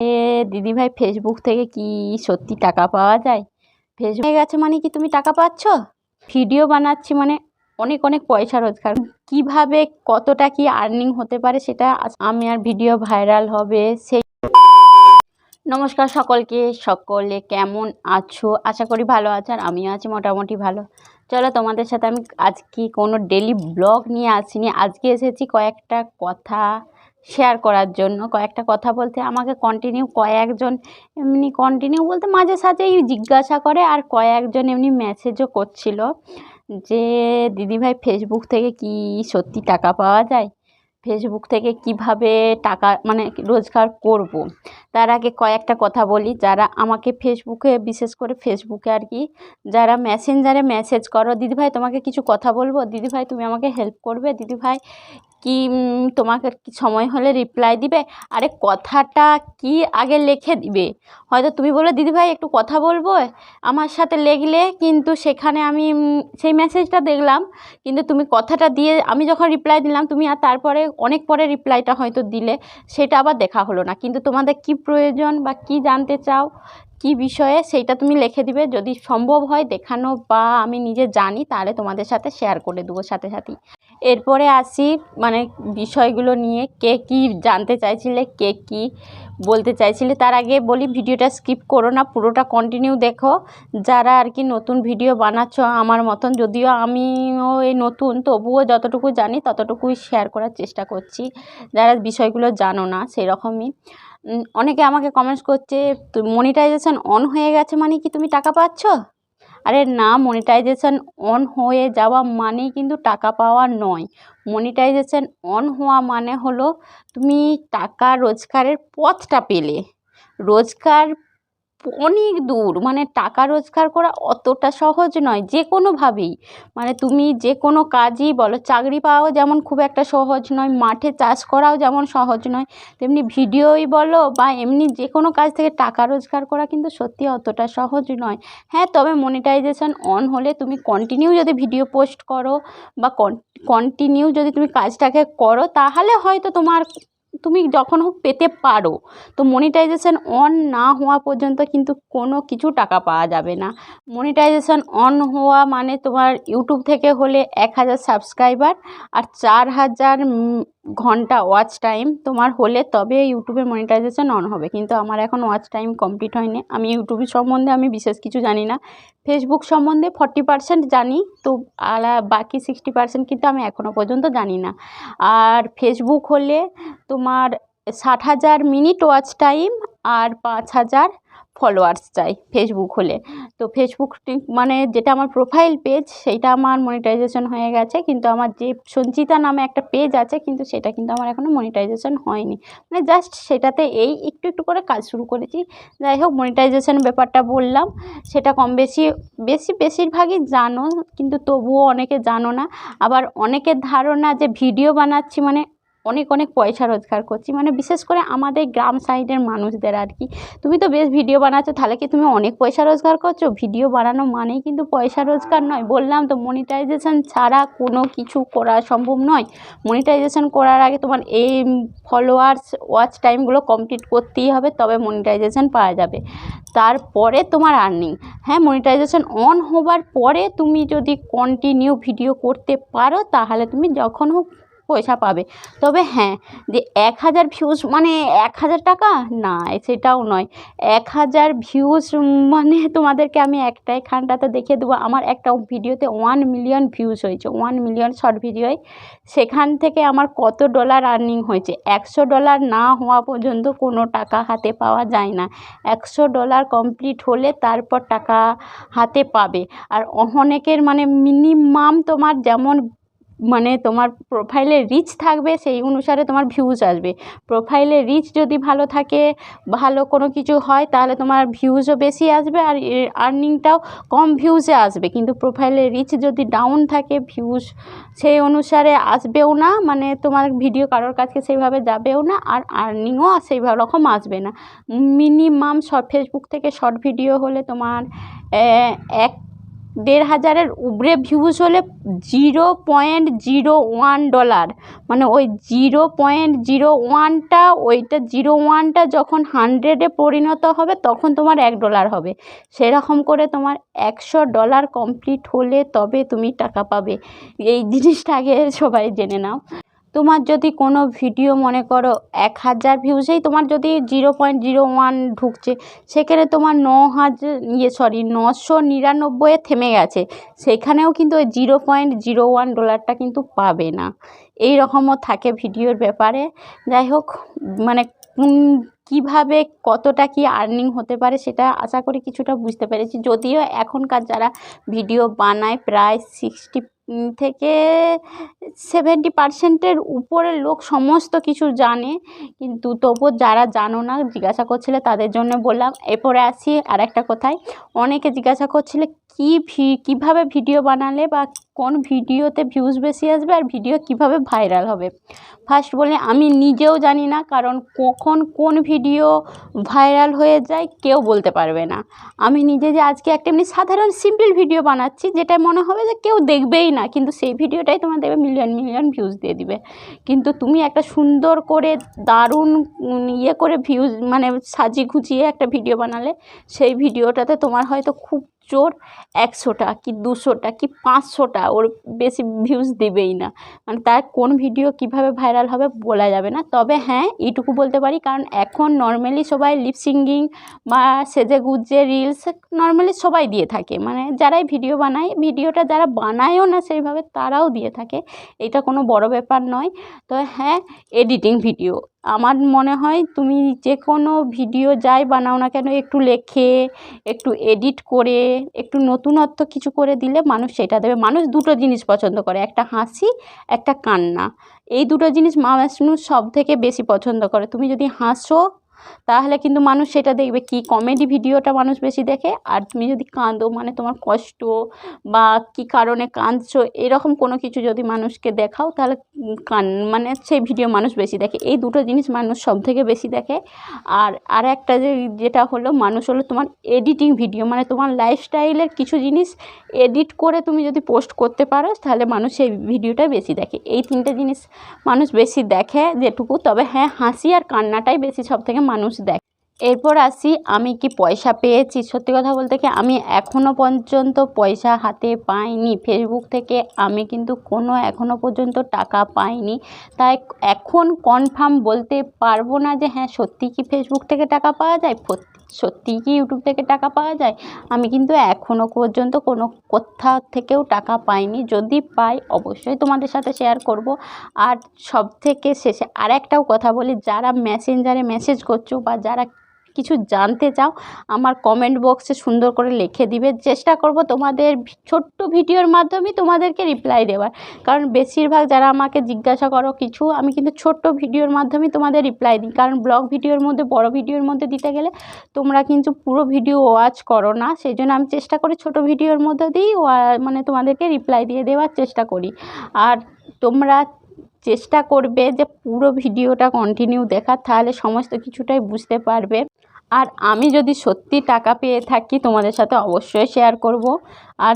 এ, দিদিভাই ফেসবুক থেকে কি সত্যি টাকা পাওয়া যায়? ফেসবুক গেছে মানে কি তুমি টাকা পাচ্ছ? ভিডিও বানাচ্ছি মানে অনেক অনেক পয়সা রোজগার। কীভাবে কতটা কি আর্নিং হতে পারে সেটা আমি আর ভিডিও ভাইরাল হবে সেই নমস্কার সকলকে, সকলে কেমন আছো? আশা করি ভালো আছো আর আমিও আছি মোটামুটি ভালো। চলো তোমাদের সাথে আমি আজকে কোনো ডেলি ব্লগ নিয়ে আসিনি। আজকে এসেছি কয়েকটা কথা। শেয়ার করার জন্য, কয়েকটা কথা বলতে, আমাকে কন্টিনিউ কয়েকজন এমনি কন্টিনিউ বলতে মাঝে সাঝেই জিজ্ঞাসা করে আর কয়েকজন এমনি মেসেজও করছিল যে দিদিভাই ফেসবুক থেকে কি সত্যি টাকা পাওয়া যায়? ফেসবুক থেকে কীভাবে টাকা মানে রোজগার করব। তার আগে কয়েকটা কথা বলি, যারা আমাকে ফেসবুকে বিশেষ করে ফেসবুকে আর কি, যারা মেসেঞ্জারে মেসেজ করো দিদিভাই তোমাকে কিছু কথা বলব? দিদিভাই তুমি আমাকে হেল্প করবে? দিদিভাই কি তোমাকে কি সময় হলে রিপ্লাই দিবে? আরে কথাটা কি আগে লিখে দিবে? হয়তো তুমি বলো দিদিভাই একটু কথা বলব? আমার সাথে লেগলে কিন্তু সেখানে আমি সেই মেসেজটা দেখলাম। কিন্তু তুমি কথাটা দিয়ে, আমি যখন রিপ্লাই দিলাম, তুমি আর তারপরে অনেক পরে রিপ্লাইটা হয়তো দিলে, সেটা আবার দেখা হলো না। কিন্তু তোমাদের কি প্রয়োজন বা কি জানতে চাও, কি বিষয়ে, সেইটা তুমি লিখে দিবে। যদি সম্ভব হয় দেখানো বা আমি নিজে জানি, তাহলে তোমাদের সাথে শেয়ার করে দেবো সাথে সাথেই। এরপরে আসি মানে বিষয়গুলো নিয়ে, কে কি জানতে চাইছিলে, কে কি বলতে চাইছিলে, তার আগে বলি ভিডিওটা স্কিপ করো না, পুরোটা কন্টিনিউ দেখো। যারা আর কি নতুন ভিডিও বানাচ্ছ আমার মতন, যদিও আমিও এই নতুন, তবুও যতটুকু জানি ততটুকুই শেয়ার করার চেষ্টা করছি। যারা বিষয়গুলো জানো না, সেরকমই। অনেকে আমাকে কমেন্টস করছে মনিটাইজেশন অন হয়ে গেছে মানে কি তুমি টাকা পাচ্ছ? আরে না মনিটাইজেশান অন হয়ে যাওয়া মানে কিন্তু টাকা পাওয়া নয়। মনিটাইজেশান অন হওয়া মানে হলো তুমি টাকা রোজগারের পথটা পেলে। রোজগার অনেক দূর। মানে টাকা রোজগার করা অতটা সহজ নয় যে কোনোভাবেই মানে তুমি যে কোনো কাজই বলো, চাকরি পাওয়াও যেমন খুব একটা সহজ নয়, মাঠে চাষ করাও যেমন সহজ নয়, তেমনি ভিডিওই বলো বা এমনি যে কোনো কাজ থেকে টাকা রোজগার করা কিন্তু সত্যি অতটা সহজ নয়। হ্যাঁ তবে মনিটাইজেশন অন হলে তুমি কন্টিনিউ যদি ভিডিও পোস্ট করো বা কন্টিনিউ যদি তুমি কাজটাকে করো, তাহলে হয়তো তোমার তুমি যখন হোক পেতে পারো। তো মনিটাইজেশান অন না হওয়া পর্যন্ত কিন্তু কোনো কিছু টাকা পাওয়া যাবে না। মনিটাইজেশান অন হওয়া মানে তোমার ইউটিউব থেকে হলে এক হাজার সাবস্ক্রাইবার আর চার হাজার ঘণ্টা ওয়াচ টাইম তোমার হলে তবে ইউটিউবে মনিটাইজেশন অন হবে। কিন্তু আমার এখন ওয়াচ টাইম কমপ্লিট হয়নি। আমি ইউটিউব সম্বন্ধে আমি বিশেষ কিছু জানি না। ফেসবুক সম্বন্ধে ফর্টি পার্সেন্ট জানি, তো বাকি সিক্সটি পার্সেন্ট কিন্তু আমি এখনও পর্যন্ত জানি না। আর ফেসবুক হলে তোমার ষাট হাজার মিনিট ওয়াচ টাইম আর পাঁচ হাজার ফলোয়ার্স চাই ফেসবুক হলে। তো ফেসবুক মানে যেটা আমার প্রোফাইল পেজ সেইটা আমার মনিটাইজেশন হয়ে গেছে। কিন্তু আমার যে সঞ্চিতা নামে একটা পেজ আছে, কিন্তু সেটা কিন্তু আমার এখনও মনিটাইজেশন হয়নি। মানে জাস্ট সেটাতে এই একটু একটু করে কাজ শুরু করেছি। যাই হোক মনিটাইজেশন ব্যাপারটা বললাম। সেটা কম বেশি বেশি বেশিরভাগই জানো, কিন্তু তবুও অনেকে জানো না। আবার অনেকের ধারণা যে ভিডিও বানাচ্ছি মানে অনেক অনেক পয়সা রোজগার করছি। মানে বিশেষ করে আমাদের গ্রাম সাইডের মানুষদের আর কি। তুমি তো বেশ ভিডিও বানাচ্ছো, তাহলে কি তুমি অনেক পয়সা রোজগার করছ? ভিডিও বানানো মানেই কিন্তু পয়সা রোজগার নয়। বললাম তো মনিটাইজেশন ছাড়া কোনো কিছু করা সম্ভব নয়। মনিটাইজেশন করার আগে তোমার এই ফলোয়ার্স ওয়াচ টাইমগুলো কমপ্লিট করতেই হবে, তবে মনিটাইজেশন পাওয়া যাবে। তারপরে তোমার আর্নিং হ্যাঁ মনিটাইজেশন অন হবার পরে তুমি যদি কন্টিনিউ ভিডিও করতে পারো, তাহলে তুমি যখন হোক পয়সা পাবে। তবে হ্যাঁ যে এক হাজার ভিউজ মানে এক হাজার টাকা? না, সেটাও নয়। এক হাজার ভিউজ মানে তোমাদেরকে আমি একটাই খানটাতে দেখিয়ে দেবো। আমার একটা ভিডিওতে ওয়ান মিলিয়ন ভিউজ হয়েছে। ওয়ান মিলিয়ন শর্ট ভিডিওয় সেখান থেকে আমার কত ডলার আর্নিং হয়েছে? একশো ডলার না হওয়া পর্যন্ত কোনো টাকা হাতে পাওয়া যায় না। একশো ডলার কমপ্লিট হলে তারপর টাকা হাতে পাবে। আর অনেকের মানে মিনিমাম তোমার যেমন মানে তোমার প্রোফাইলে রিচ থাকবে, সেই অনুসারে তোমার ভিউজ আসবে। প্রোফাইলে রিচ যদি ভালো থাকে, ভালো কোনো কিছু হয়, তাহলে তোমার ভিউজও বেশি আসবে আর আর্নিংটাও কম ভিউজে আসবে। কিন্তু প্রোফাইলে রিচ যদি ডাউন থাকে ভিউজ সেই অনুসারে আসবেও না মানে তোমার ভিডিও কারোর কাছে সেইভাবে যাবেও না আর আর্নিংও সেইভাবে রকম আসবে না। মিনিমাম শর্ট ফেসবুক থেকে শর্ট ভিডিও হলে তোমার এক দেড় হাজারের উপরে ভিউজ হলে zero point zero one dollar মানে ওই জিরো পয়েন্ট জিরো ওয়ানটা ওইটা জিরো ওয়ানটা যখন হান্ড্রেডে পরিণত হবে, তখন তোমার এক ডলার হবে। সেরকম করে তোমার একশো ডলার কমপ্লিট হলে তবে তুমি টাকা পাবে। এই জিনিসটা আগে সবাই জেনে নাও। তোমার যদি কোনো ভিডিও মনে করো এক হাজার ভিউজেই তোমার যদি জিরো পয়েন্ট জিরো ওয়ান ঢুকছে, সেখানে তোমার ন হাজার ইয়ে সরি নশো নিরানব্বইয়ে থেমে গেছে। সেখানেও কিন্তু ওই জিরো পয়েন্ট জিরো ওয়ান ডলারটা কিন্তু পাবে না। এই রকমও থাকে ভিডিওর ব্যাপারে। যাই হোক মানে কীভাবে কতটা কি আর্নিং হতে পারে সেটা আশা করি কিছুটা বুঝতে পেরেছি। যদিও এখনকার যারা ভিডিও বানায় প্রায় সিক্সটি থেকে সেভেন্টি পার্সেন্টের উপরে লোক সমস্ত কিছু জানে। কিন্তু তবুও যারা জানো না, জিজ্ঞাসা করছিলে তাদের জন্য বললাম। এরপরে আসি আর একটা কথায়। অনেকে জিজ্ঞাসা করছিলে কী ভি, কীভাবে ভিডিও বানালে বা কোন ভিডিওতে ভিউজ বেশি আসবে আর ভিডিও কীভাবে ভাইরাল হবে? ফার্স্ট বলে আমি নিজেও জানি না, কারণ কখন কোন ভিডিও ভাইরাল হয়ে যায় কেউ বলতে পারবে না। আমি নিজে যে আজকে একটা এমনি সাধারণ সিম্পল ভিডিও বানাচ্ছি, যেটা মনে হবে যে কেউ দেখবেই না, কিন্তু সেই ভিডিওটাই তোমার দেবে মিলিয়ন মিলিয়ন ভিউজ দিয়ে দিবে। কিন্তু তুমি একটা সুন্দর করে দারুণ ইয়ে করে ভিউজ মানে সাজিয়ে গুছিয়ে একটা ভিডিও বানালে, সেই ভিডিওটাতে তোমার হয়তো খুব জোর একশোটা কি দুশোটা কি পাঁচশোটা ওর বেশি ভিউজ দেবেই না। মানে তার কোন ভিডিও কীভাবে ভাইরাল হবে বলা যাবে না। তবে হ্যাঁ এইটুকু বলতে পারি কারণ এখন নর্মালি সবাই লিপ সিঙ্গিং বা সেজে গুজে রিলস নর্মালি সবাই দিয়ে থাকে। মানে যারাই ভিডিও বানায় ভিডিওটা যারা বানায়ও না সেইভাবে তারাও দিয়ে থাকে। এটা কোনো বড় ব্যাপার নয়। তো হ্যাঁ এডিটিং ভিডিও আমার মনে হয় তুমি যে কোনো ভিডিও যাই বানাও না কেন, একটু লেখে, একটু এডিট করে, একটু নতুনত্ব কিছু করে দিলে মানুষ সেটা দেবে। মানুষ দুটো জিনিস পছন্দ করে, একটা হাসি, একটা কান্না। এই দুটো জিনিস মানুষ সব থেকে বেশি পছন্দ করে। তুমি যদি হাসো তাহলে কিন্তু মানুষ সেটা দেখবে কি কমেডি ভিডিওটা মানুষ বেশি দেখে? আর তুমি যদি কাঁদো মানে তোমার কষ্ট বা কী কারণে কাঁদছো, এরকম কোনো কিছু যদি মানুষকে দেখাও, তাহলে কান মানে সেই ভিডিও মানুষ বেশি দেখে। এই দুটো জিনিস মানুষ সব থেকে বেশি দেখে। আর আর একটা যে, যেটা হলো, মানুষ হলো তোমার এডিটিং ভিডিও মানে তোমার লাইফস্টাইলের কিছু জিনিস এডিট করে তুমি যদি পোস্ট করতে পারো, তাহলে মানুষ সেই ভিডিওটা বেশি দেখে। এই তিনটে জিনিস মানুষ বেশি দেখে যেটুকু। তবে হ্যাঁ হাসি আর কান্নাটাই বেশি সব থেকে মানুষ দেখে। এরপর আসি, আমি কি পয়সা পেয়েছি? সত্যি কথা বলতে কি, আমি এখনও পর্যন্ত পয়সা হাতে পাইনি। ফেসবুক থেকে আমি কিন্তু কোনো এখনও পর্যন্ত টাকা পাইনি। তাই এখন কনফার্ম বলতে পারব না যে হ্যাঁ সত্যি কি ফেসবুক থেকে টাকা পাওয়া যায়? ফত- সত্যি কি ইউটিউব থেকে টাকা পাওয়া যায়? আমি কিন্তু এখনও পর্যন্ত কোনো কোথা থেকেও টাকা পাইনি। যদি পাই, অবশ্যই তোমাদের সাথে শেয়ার করব। আর সব থেকে শেষে আর একটাও কথা বলি, যারা মেসেঞ্জারে মেসেজ করছ বা যারা কিছু জানতে চাও, আমার কমেন্ট বক্সে সুন্দর করে লিখে দিবে। চেষ্টা করব তোমাদের ছোট্ট ভিডিওর মাধ্যমে তোমাদেরকে রিপ্লাই দেওয়ার। কারণ বেশিরভাগ যারা আমাকে জিজ্ঞাসা করো কিছু, আমি কিন্তু ছোট্ট ভিডিওর মাধ্যমে তোমাদের রিপ্লাই দিই। কারণ ব্লগ ভিডিওর মধ্যে, বড় ভিডিওর মধ্যে দিতে গেলে তোমরা কিন্তু পুরো ভিডিও ওয়াচ করো না। সেই জন্য আমি চেষ্টা করি ছোট ভিডিওর মধ্যে দিই মানে তোমাদেরকে রিপ্লাই দিয়ে দেওয়ার চেষ্টা করি। আর তোমরা চেষ্টা করবে যে পুরো ভিডিওটা কন্টিনিউ দেখার, তাহলে সমস্ত কিছুটাই বুঝতে পারবে। আর আমি যদি সত্যি টাকা পেয়ে থাকি, তোমাদের সাথে অবশ্যই শেয়ার করব। আর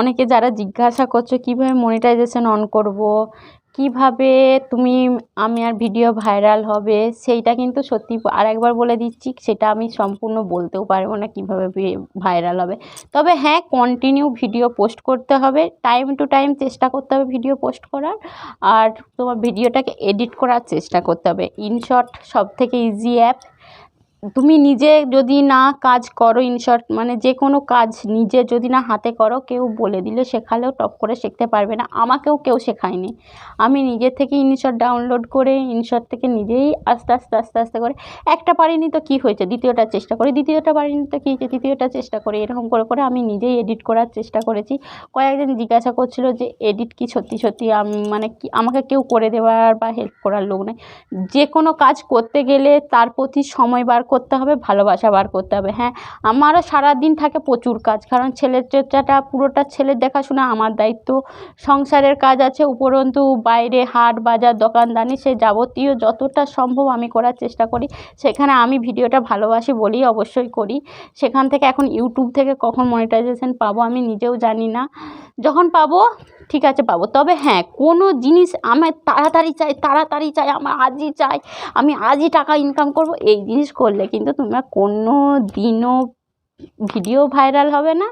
অনেকে যারা জিজ্ঞাসা করছ, কীভাবে মনিটাইজেশন অন করব? কীভাবে তুমি, আমি আর ভিডিও ভাইরাল হবে? সেইটা কিন্তু সত্যি আর একবার বলে দিচ্ছি, সেটা আমি সম্পূর্ণ বলতেও পারব না কীভাবে ভাইরাল হবে। তবে হ্যাঁ কন্টিনিউ ভিডিও পোস্ট করতে হবে। টাইম টু টাইম চেষ্টা করতে হবে ভিডিও পোস্ট করার। আর তোমার ভিডিওটাকে এডিট করার চেষ্টা করতে হবে। ইনশর্ট সব থেকে ইজি অ্যাপ তুমি নিজে যদি না কাজ করো ইনশর্ট মানে যে কোনো কাজ নিজে যদি না হাতে করো, কেউ বলে দিলে শেখালেও টপ করে শিখতে পারবে না। আমাকেও কেউ শেখায়নি। আমি নিজে থেকে ইনশর্ট ডাউনলোড করে ইনশর্ট থেকে নিজেই আস্তে আস্তে আস্তে আস্তে করে, একটা পারিনি তো কী হয়েছে? দ্বিতীয়টা চেষ্টা করি, দ্বিতীয়টা পারিনি তো কী হয়েছে? তৃতীয়টা চেষ্টা করি, এরকম করে করে আমি নিজেই এডিট করার চেষ্টা করেছি। কয়েকজন জিজ্ঞাসা করছিল যে এডিট কি সত্যি সত্যি? আমি মানে কি, আমাকে কেউ করে দেওয়ার বা হেল্প করার লোক নেই? যে কোনো কাজ করতে গেলে তার প্রতি সময় বার করতে হবে, ভালোবাসা বার করতে হবে। হ্যাঁ আমারও সারাদিন থাকে প্রচুর কাজ। কারণ ছেলের চর্চাটা, পুরোটা ছেলের দেখাশোনা আমার দায়িত্ব। সংসারের কাজ আছে, উপরন্তু বাইরে হাট, বাজার দোকানদানি সে যাবতীয় যতটা সম্ভব আমি করার চেষ্টা করি। সেখানে আমি ভিডিওটা ভালোবাসি বলেই অবশ্যই করি। সেখান থেকে এখন ইউটিউব থেকে কখন মনিটাইজেশন পাবো আমি নিজেও জানি না। যখন পাবো, ঠিক আছে, পাবো। তবে হ্যাঁ কোনো জিনিস আমার তাড়াতাড়ি চাই তাড়াতাড়ি চাই, আমার আজই চাই, আমি আজই টাকা ইনকাম করব, এই জিনিস করলে কিন্তু তোমরা কোনো দিনও ভিডিও ভাইরাল হবে না,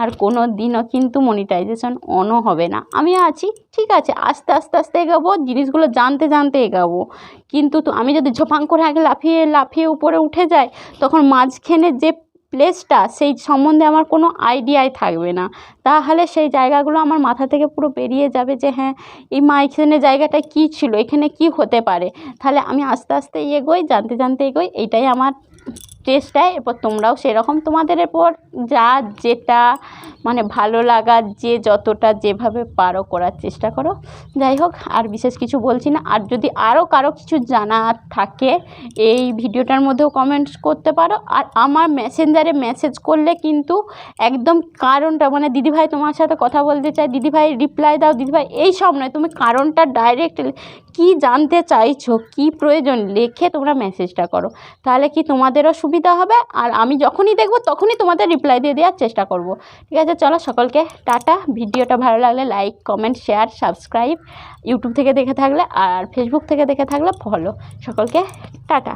আর কোনো দিনও কিন্তু মনিটাইজেশন অনও হবে না। আমি আছি, ঠিক আছে, আস্তে আস্তে আস্তে এগাবো, জিনিসগুলো জানতে জানতে এগাবো। কিন্তু আমি যদি ঝোপাং করে আগে লাফিয়ে লাফিয়ে উপরে উঠে যাই, তখন মাঝখানে যে প্লেসটা সেই সম্বন্ধে আমার কোনো আইডিয়াই থাকবে না। তাহলে সেই জায়গাগুলো আমার মাথা থেকে পুরো বেরিয়ে যাবে যে হ্যাঁ এই মাঝখানে জায়গাটা কী ছিল? এখানে কী হতে পারে? তাহলে আমি আস্তে আস্তে এগোই, জানতে জানতে এগোই এইটাই আমার চেষ্টায় এরপর তোমরাও সেরকম তোমাদের এরপর যা যেটা মানে ভালো লাগা, যে যতটা যেভাবে পারো করার চেষ্টা করো। যাই হোক, আর বিশেষ কিছু বলছি না। আর যদি আরও কারও কিছু জানার থাকে, এই ভিডিওটার মধ্যেও কমেন্টস করতে পারো। আর আমার মেসেঞ্জারে মেসেজ করলে কিন্তু একদম কারণটা মানে দিদিভাই তোমার সাথে কথা বলতে চাই দিদিভাই রিপ্লাই দাও, দিদিভাই এই সব নয়, তুমি কারণটা ডাইরেক্ট কী জানতে চাইছো, কি প্রয়োজন, লেখে তোমরা মেসেজটা করো। তাহলে কি তোমাদেরও সুবিধা হবে? আর আমি যখনই দেখব, তখনই তোমাদের রিপ্লাই দিয়ে দেওয়ার চেষ্টা করব। ঠিক আছে, চলো সকলকে টাটা। ভিডিওটা ভালো লাগলে like comment share subscribe YouTube থেকে দেখে থাকলে আর ফেসবুক থেকে দেখে থাকলে ফলো সকলকে টাটা।